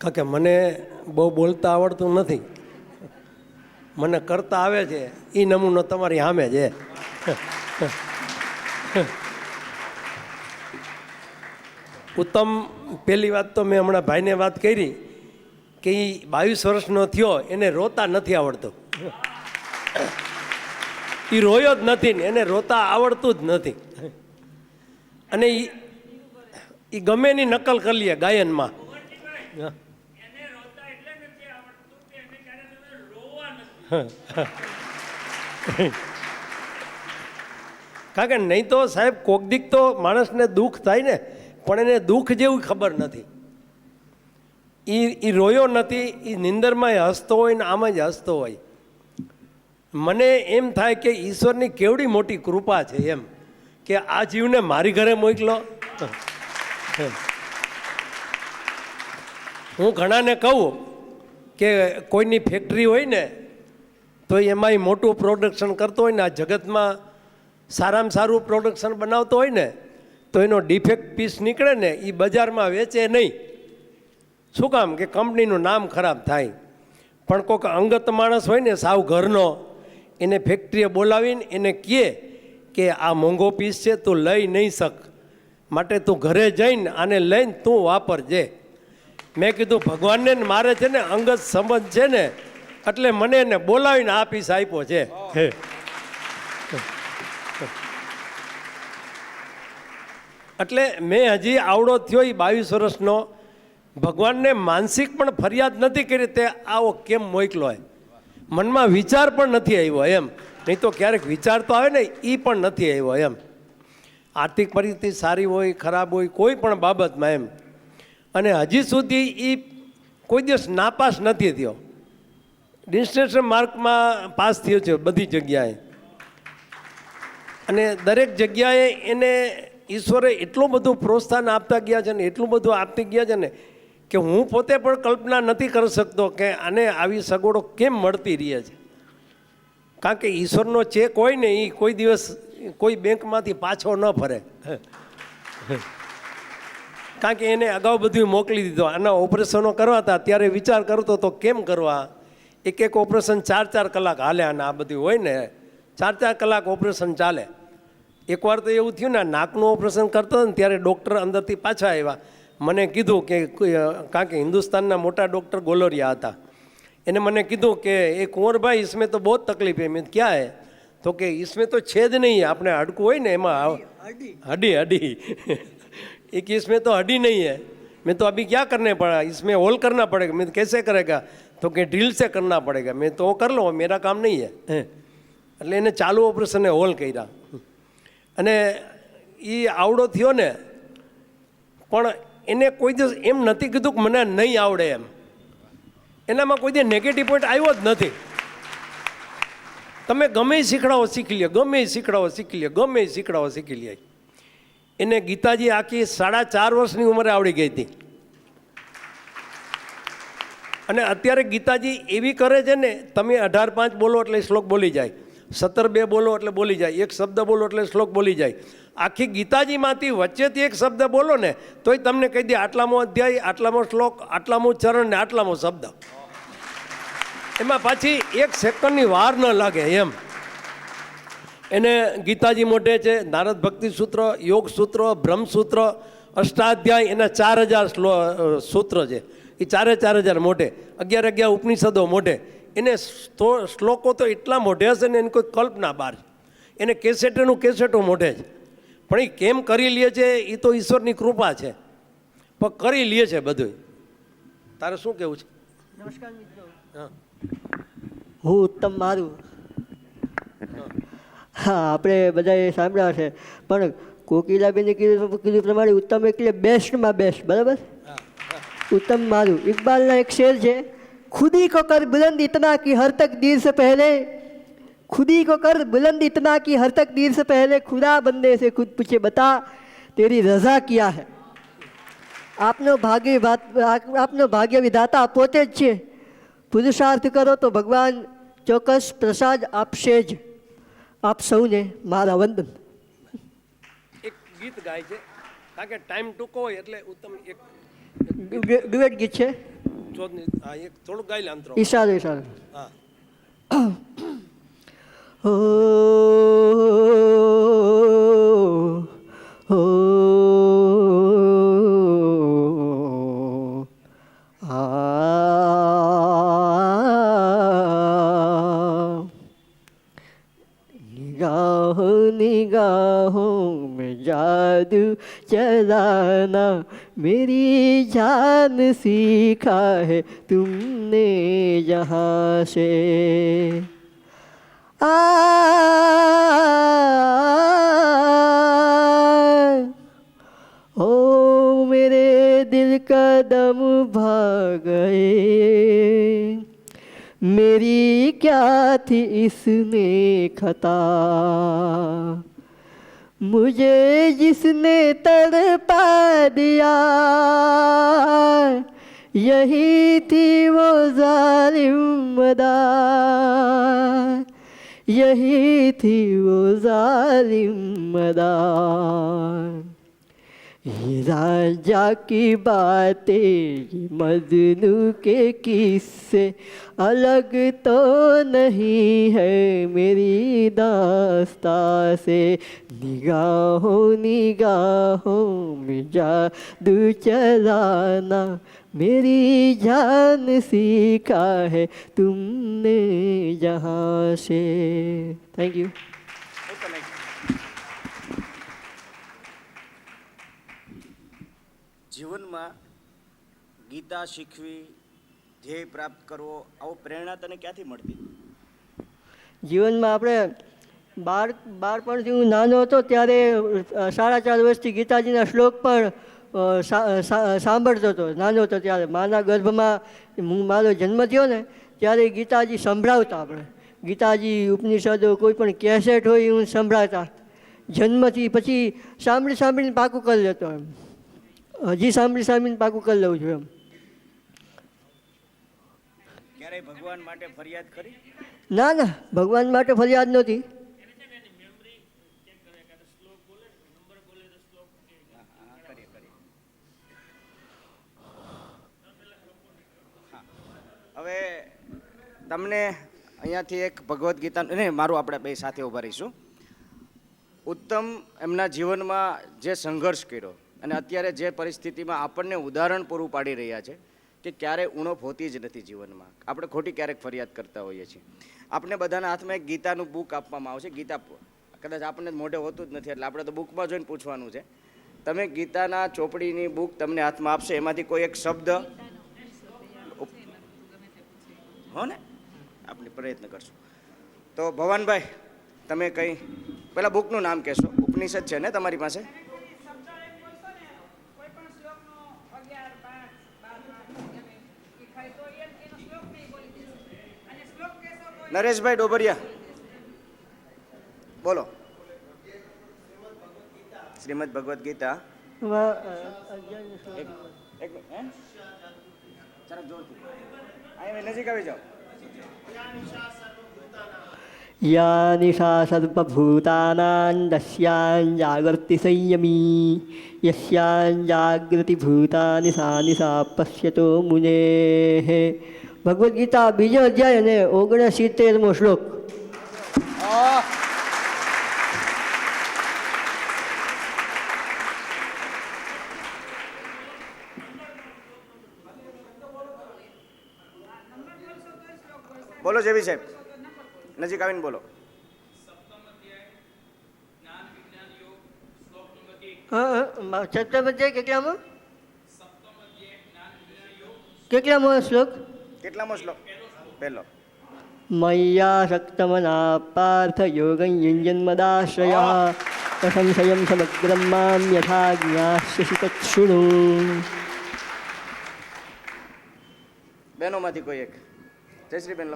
કારણ કે મને બહુ બોલતા આવડતું નથી. મને કરતા આવે છે. એ નમૂનો તમારી સામે છે. ઉત્તમ, પહેલી વાત તો મેં હમણાં ભાઈને વાત કરી કે એ બાવીસ વર્ષનો થયો, એને રોતા નથી આવડતું. એ રોયો જ નથી ને એને રોતા આવડતું જ નથી. અને એ ગમે એની નકલ કરી લે ગાયનમાં. કારણ કે નહીં તો સાહેબ કોક દીક તો માણસને દુઃખ થાય ને, પણ એને દુઃખ જેવું ખબર નથી. એ એ રોયો નથી એ નિંદરમાં હસતો હોય ને આમ જ હસતો હોય. મને એમ થાય કે ઈશ્વરની કેવડી મોટી કૃપા છે એમ, કે આ જીવને મારી ઘરે મોકલો. હું ઘણાને કહું કે કોઈની ફેક્ટરી હોય ને તો એમાંય મોટું પ્રોડક્શન કરતો હોય ને, આ જગતમાં સારામાં સારું પ્રોડક્શન બનાવતો હોય ને, તો એનો ડિફેક્ટ પીસ નીકળે ને એ બજારમાં વેચે નહીં. શું કામ? કે કંપનીનું નામ ખરાબ થાય. પણ કોઈક અંગત માણસ હોય ને, સાવ ઘરનો, એને ફેક્ટરીએ બોલાવીને એને કહે કે આ મોંઘો પીસ છે, તું લઈ નહીં શક. માટે તું ઘરે જઈને આને લઈને તું વાપરજે. મેં કીધું, ભગવાનને મારે છે ને અંગત સંબંધ છે ને એટલે મને એને બોલાવીને આ પીસ આપ્યો છે. હે. એટલે મેં હજી આવડો થયો એ બાવીસ વર્ષનો. ભગવાનને માનસિક પણ ફરિયાદ નથી કરી તે આવો કેમ મોકલો હોય મનમાં વિચાર પણ નથી આવ્યો એમ. નહીં તો ક્યારેક વિચાર તો આવે ને એ પણ નથી આવ્યો એમ. આર્થિક પરિસ્થિતિ સારી હોય ખરાબ હોય કોઈ પણ બાબતમાં એમ. અને હજી સુધી એ કોઈ દિવસ નાપાસ નથી થયો. ડિસ્ટિંક્શન માર્કમાં પાસ થયો છે બધી જગ્યાએ. અને દરેક જગ્યાએ એને ઈશ્વરે એટલું બધું પ્રોત્સાહન આપતા ગયા છે ને એટલું બધું આપતી ગયા છે ને કે હું પોતે પણ કલ્પના નથી કરી શકતો કે આને આવી સગવડો કેમ મળતી રહે છે. કારણ કે ઈશ્વરનો ચેક હોય ને એ કોઈ દિવસ કોઈ બેંકમાંથી પાછો ન ફરે. કારણ કે એને અગાઉ બધું મોકલી દીધો. આના ઓપરેશનો કરવા હતા ત્યારે વિચાર કરતો તો કેમ કરવા? એક એક ઓપરેશન ચાર ચાર કલાક હાલે અને આ બધું હોય ને ચાર ચાર કલાક ઓપરેશન ચાલે. એકવાર તો એવું થયું ને નાકનું ઓપરેશન કરતો ને ત્યારે ડૉક્ટર અંદરથી પાછા આવ્યા. મને કીધું કે કારણ કે હિન્દુસ્તાનના મોટા ડૉક્ટર ગોલોરિયા હતા. એને મને કીધું કે એ કુંવરભાઈ ઈસમે તો બહુ તકલીફ એમ ક્યાં હે? તો કે ઈસમે તો છે જ નહીં આપણે હાડકું હોય ને એમાં હડી હડી. એક ઈસમે તો હડી નહીં હે. મેં તો અભી ક્યાં કરને પડા ઈસમે હોલ કરના પડે. મેં કેસે કરેગા? तो कि ड्रिल से करना पड़ेगा मैं तो वो कर लो मेरा काम नहीं है हैं. એટલે એને ચાલુ ઓપરેશને હોલ કર્યા અને એ આવડો થયો ને પણ એને કોઈ દિવસ એમ નથી કીધું કે મને નહીં આવડે એમ એનામાં કોઈ દિવસ નેગેટિવ પોઈન્ટ આવ્યો જ નથી તમે ગમે એ શીખડાવો શીખી લ્યો ગમે એ શીખડાવો શીખી લ્યો ગમે એ શીખડાવો શીખી લ્યો એને ગીતાજી આખી સાડા ચાર વર્ષની ઉંમરે આવડી ગઈ હતી અને અત્યારે ગીતાજી એવી કરે છે ને, તમે અઢાર પાંચ બોલો એટલે શ્લોક બોલી જાય. સત્તર બે બોલો એટલે બોલી જાય. એક શબ્દ બોલો એટલે શ્લોક બોલી જાય. આખી ગીતાજીમાંથી વચ્ચેથી એક શબ્દ બોલો ને, તોય તમને કહી દે આટલામો અધ્યાય, આટલામો શ્લોક, આટલામો ચરણ ને આટલામો શબ્દ. એમાં પાછી એક સેકન્ડની વાર ન લાગે એમ. એને ગીતાજી મોટે છે, નારદ ભક્તિ સૂત્ર, યોગ સૂત્ર બ્રહ્મસૂત્ર અષ્ટાધ્યાય, એના ચાર હજાર સૂત્ર છે. એ ચારે ચાર હજાર મોટે અગિયાર અગિયાર ઉપનિષદો મોટે એને શ્લોકો તો એટલા મોઢે હશે ને એની કોઈ કલ્પના બહાર છે. એને કેસેટેનું કેસેટો મોઢે છે. પણ એ કેમ કરી લે છે એ તો ઈશ્વરની કૃપા છે. પણ કરી લે છે બધું તારે શું કેવું છે? નમસ્કાર મિત્રો. હું. ઉત્તમ મારું. હા આપણે બધાએ સાંભળ્યા છે. પણ કોકિલાબેને કીધું કીધું પ્રમાણે ઉત્તમ એટલે બેસ્ટમાં બેસ્ટ બરાબર? उत्तम मारू इकबाल एक शेर है खुदी को कर बुलंद इतना कि हर तक दीर से पहले खुदी को कर बुलंद इतना कि हर तक दीर से पहले खुदा बंदे से खुद पूछे बता तेरी रजा क्या है આપનો ભાગ્ય વાત- આપ- આપનો ભાગ્ય વિધાતા પોતે જ છે પુરુષાર્થ કરો તો ભગવાન ચોક્કસ પ્રસાદ આપશે જ આપ સૌને મારા વંદન એક ગીત ગાય છે કારણ કે ટાઈમ ટૂંકો હોય એટલે ઉત્તમ એક ડુ- ડુએટ ગીત છે? થોડુંક ગાઈ લે અંતરો ઈશારો ઈશારો હા. હો હો આ जान सीखा है तुमने यहाँ से। आ, ओ, मेरे दिल का दम भाग गए। मेरी क्या थी इसमें खता? मुझे जिसने तड़पा दिया यही थी वो जालिम मदा यही थी वो जालिम मदा ये राजा की बातें, मजनू के किस्से अलग तो नहीं है मेरी दास्ता से। निगाहों निगाहों में जादू चलाना मेरी जान सीखा है तुमने जहाँ से। थैंक यू જીવનમાં ગીતા શીખવી, ધ્યેય પ્રાપ્ત કરવો, આવો પ્રેરણા તને ક્યાંથી મળતી? જીવનમાં આપણે બાર બાળપણથી હું નાનો હતો ત્યારે સાડા ચાર વર્ષથી ગીતાજીના શ્લોક પણ સાંભળતો હતો. નાનો હતો ત્યારે. માના ગર્ભમાં હું, મારો જન્મ થયો ને, ત્યારે ગીતાજી સંભળાવતા આપણે. ગીતાજી ઉપનિષદો કોઈ પણ કેસેટ હોય હું સંભળાવતા. જન્મથી પછી સાંભળી સાંભળીને પાકું કરી લેતો એમ. હજી સાંભળી સાંભળીને પાકું કરી લઉં છું એમ. ક્યારેય ભગવાન માટે ફરિયાદ કરી? ના ના ભગવાન માટે ફરિયાદ નહોતી. હવે તમને અહીંયાથી એક ભગવદ્ ગીતા નહીં મારું આપણે બે સાથે ઊભા રહીશું. ઉત્તમ એમના જીવનમાં જે સંઘર્ષ કર્યો અને અત્યારે જે પરિસ્થિતિમાં આપણને ઉદાહરણ પૂરું પાડી રહ્યા છે કે ક્યારે ઉણપ હોતી જ નથી જીવનમાં. આપણે ખોટી ક્યારેક ફરિયાદ કરતા હોઈએ છીએ. આપણે બધાના હાથમાં એક ગીતાનું બુક આપવામાં આવશે. ગીતા કદાચ આપણને મોઢે હોતું જ નથી એટલે આપણે તો બુકમાં જોઈને પૂછવાનું છે. તમે ગીતાના ચોપડીની બુક તમને હાથમાં આપશે. એમાંથી કોઈ એક શબ્દ હો ને? આપણે પ્રયત્ન કરશું. તો ભવાનભાઈ, તમે કંઈ, પહેલાં બુકનું નામ કહેશો. ઉપનિષદ છે ને તમારી પાસે? નરેશભાઈ ડોબરિયા બોલો શ્રીમદ ભગવદ્ ગીતા એક એક મિનિટ, હે જરાક જોરથી અહીંયા નજીક આવી જાઓ या निशा सर्वभूतानां दस्यां जागर्ति संयमी यस्यां जागृति ભૂતાની સા નિશા પશ્યતો મુને ભગવદ્ ગીતા બીજો અધ્યાય અને ઓગણસિત્તેરમો શ્લોક. બોલો જેવી સાહેબ. નજીક આવીને બોલો. સપ્તમ અધ્યાય કેટલામાં? કેટલામાં શ્લોક? કેટલામો શ્લોક? પહેલો. મય્યા શક્તમના પાર્થ યોગં યુંજન્મદાશ્રય સંશયં સમગ્રમ મામ યથા જ્ઞાસ્યસી તત્શૃણુ બહેનોમાંથી કોઈ એક. જયશ્રી બેન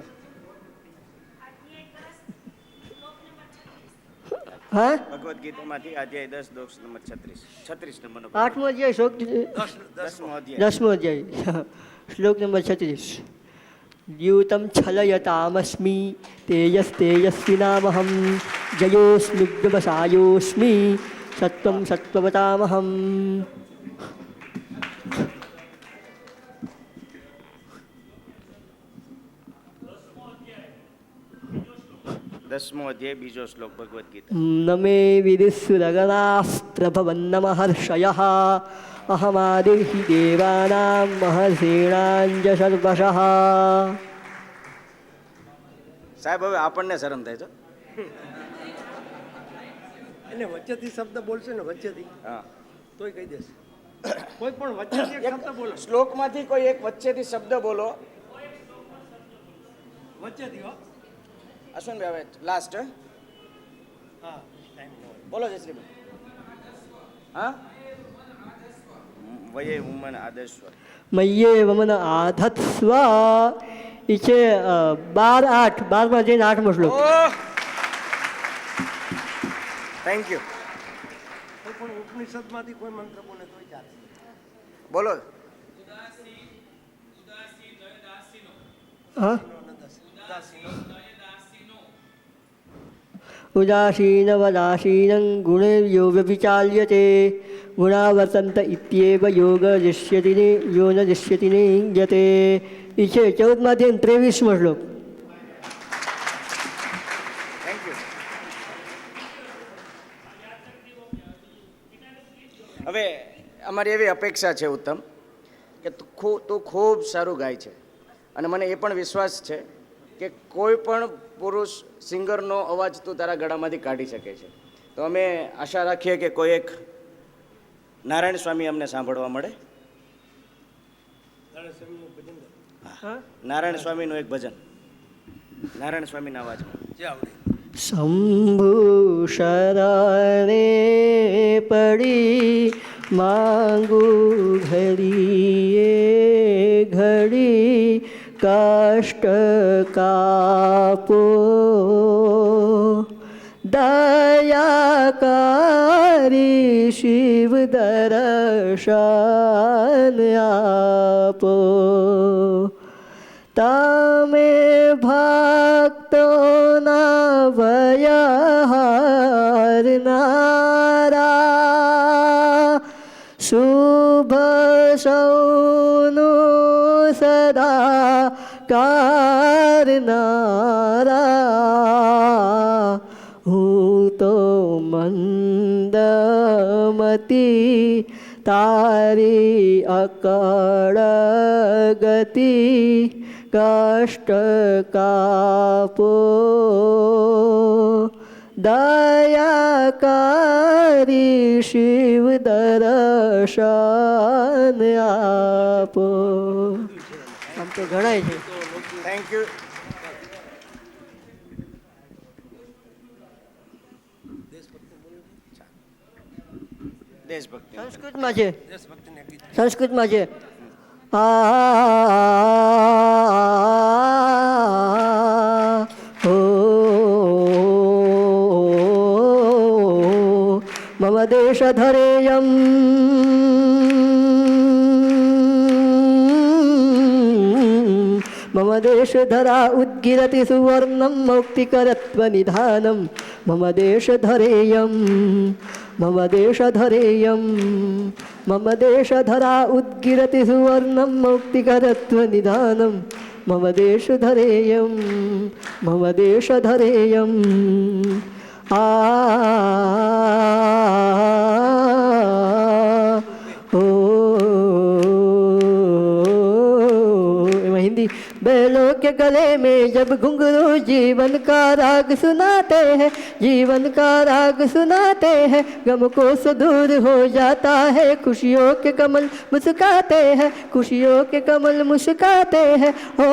હા? ભગવદ્ ગીતામાંથી અધ્યાય દસ દોષ નંબર છત્રીસ. છત્રીસ નંબરનો આઠમો અધ્યાય શ્લોક દસમો અધ્યાય. દસમો અધ્યાય. શ્લોક નંબર છત્રીસ. દ્યુતમ છલયતામસ્મિ તેજસ્તેજસ્વિનામહમ જયોસ્મિગ્ધવસાયોસ્મિ સત્વમ સત્વવતામહમ. દસમો અધ્યાય બીજો શ્લોક ભગવદ્ ગીતા. નમે વિદુસ્સુરગણાસ્ત્રભવન્નમહર્ષયः અહમાદિ દેવાનામ મહર્ષીણાંજ સર્વશ સાહેબ હવે આપણને શરમ થાય છે? એને વચ્ચેથી શબ્દ બોલશે ને વચ્ચેથી. હા. તોય કહી દેશે. કોઈ પણ વચ્ચેથી એક શબ્દ બોલો. શ્લોકમાંથી કોઈ એક વચ્ચેથી શબ્દ બોલો. વચ્ચેથી હો. અશ્વિનભાઈ હવે લાસ્ટ હા? બોલો જયશ્રીભાઈ હા? વયે ઉમન આદેશ્વર મય્યે વમન આધત્સ્વ ઈ છે બાર આઠ બારમાં જઈને આઠમો શ્લોક. થેન્ક યુ કોઈ પણ ઉપનિષદમાંથી કોઈ મંત્ર બોલે તોય ચાલે બોલો. હા? उदासीनवदासीनं ગુણાવર્તંત ઇત્યેવ યોગ इत्येव योग दृश्यति यो न दृश्यति નિંજતે એ છે ચૌદમાંથી ત્રેવીસમો શ્લોક હવે અમારી એવી અપેક્ષા છે ઉત્તમ કે તું ખૂબ તું ખૂબ સારું ગાય છે અને મને એ પણ વિશ્વાસ છે કે કોઈ પણ પુરુષ સિંગરનો અવાજ તું તારા ગળામાંથી કાઢી શકે છે. તો અમે આશા રાખીએ કે કોઈ એક નારાયણ સ્વામી અમને સાંભળવા મળે. નારાયણ સ્વામીનું એક ભજન. નારાયણ સ્વામીના અવાજમાં. જે આવડે. શંભુ શરણે પડી માંગુ ઘડીએ ઘડી કાષ્ટ કાપો દયાકારી શિવ દર્શન આપો તમે ભક્તોના ભયહારનારા સદા કારનારા હું તો મંદમતી તારી અકળ ગતિ કષ્ટ કાપો દયાકારી શિવ દર્શન આપો આમ તો ગણાય છે. થેન્ક યુ સંસ્કૃતમાં છે. સંસ્કૃતમાં છે. આ મમ દેશ ધરેયમ મમ દેશ सुवर्णं मौक्तिकरत्वनिधानं સુવર્ણમ મૌક્તિકરત્વ નિધાનમ देशधरेयं मम ધરેયમ મમ सुवर्णं मौक्तिकरत्वनिधानं मम देशधरेयं मम देशधरेयम् સુવર્ણમ बैलों के गले में जब घुंघरू जीवन का राग सुनाते हैं जीवन का राग सुनाते हैं गम को से दूर हो जाता है खुशियों के कमल मुस्काते हैं खुशियों के कमल मुस्काते हैं ओ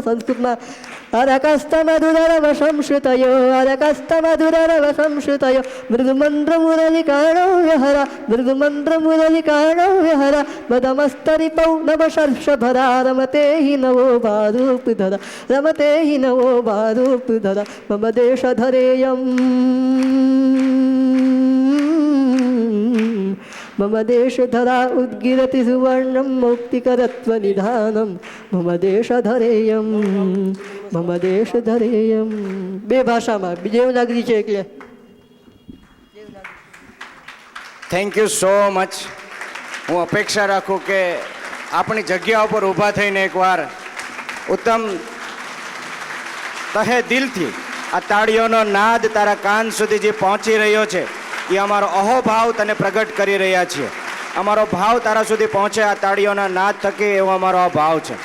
संस्कृत अरकस्तमधुररवशंश्रुतयो अरकस्तमधुररवशंश्रुतयो मृदुमन्त्रमुरलिकाणो व्यहर मृदुमन्त्रमुरलिकाणो व्यहर बदमस्तरिपौ नवशर्षभरा रमते हि नवो बाधूपिधर रमते हि नवो बाधूपिधर मम देशधरेयम् मम देशधरा उद्गिरति सुवर्णं मौक्तिकरत्वनिधानं मम देशधरेयम् મમ દેશધરેયમ બે ભાષામાં દેવનાગરી છે એટલે. થેન્ક યુ સો મચ હું અપેક્ષા રાખું કે આપણી જગ્યા ઉપર ઊભા થઈને એકવાર ઉત્તમ તહે દિલથી આ તાળીઓનો નાદ તારા કાન સુધી જે પહોંચી રહ્યો છે, એ અમારો અહોભાવ તને પ્રગટ કરી રહ્યા છીએ. અમારો ભાવ તારા સુધી પહોંચે આ તાળીઓના નાદ થકી, એવો અમારો આ ભાવ છે.